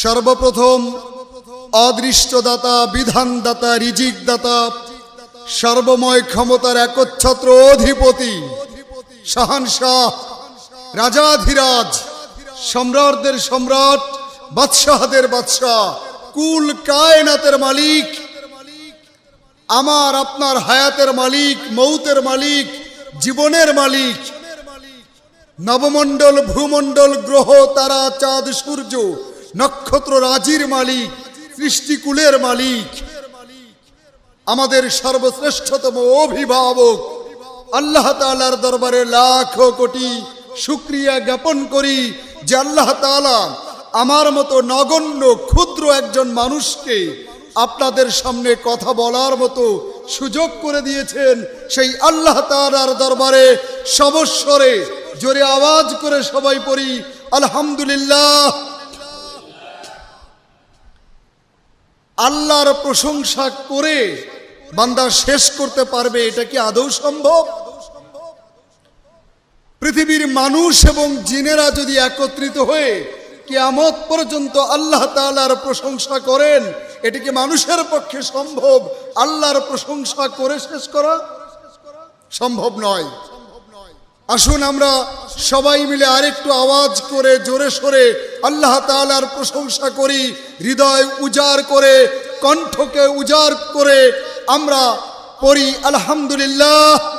সর্বপ্রথম অদৃষ্টদাতা, বিধানদাতা, রিজিকদাতা, সর্বময় ক্ষমতার একচ্ছত্র অধিপতি শাহানশাহ, রাজাধিরাজ, সম্রাটদের সম্রাট, বাদশাহদের বাদশাহ, কুল কায়নাতের মালিক, আমার, আপনার হায়াতের মালিক, মৌতের মালিক, জীবনের মালিক, নবমণ্ডল, ভূমণ্ডল গ্রহ, তারা, চাঁদ, সূর্য নক্ষত্র রাজির মালিক, সৃষ্টিকুলের মালিক, আমাদের সর্বশ্রেষ্ঠতম অভিভাবক, আল্লাহ তাআলার দরবারে লাখ কোটি শুক্রিয়া জ্ঞাপন করি যে আল্লাহ তাআলা আমার মতো নগণ্য, ক্ষুদ্র একজন মানুষকে আপনাদের সামনে কথা বলার মতো সুযোগ করে দিয়েছেন। সেই আল্লাহ তাআলার দরবারে সবস্বরে জোরে আওয়াজ করে সবাই পড়ি, আলহামদুলিল্লাহ। আল্লাহর প্রশংসা করে বান্দা শেষ করতে পারবে, এটা কি আদৌ সম্ভব? পৃথিবীর মানুষ এবং জিনেরা যদি একত্রিত হয়ে কিয়ামত পর্যন্ত আল্লাহ তাআলার প্রশংসা করেন, এটি কি মানুষের পক্ষে সম্ভব? আল্লাহর প্রশংসা করে শেষ করা সম্ভব নয়। আসুন আমরা সবাই মিলে আরেকটু আওয়াজ করে, জোরে সরে আল্লাহ তালার প্রশংসা করি, হৃদয় উজাড় করে, কণ্ঠকে উজাড় করে আমরা পড়ি, আলহামদুলিল্লাহ।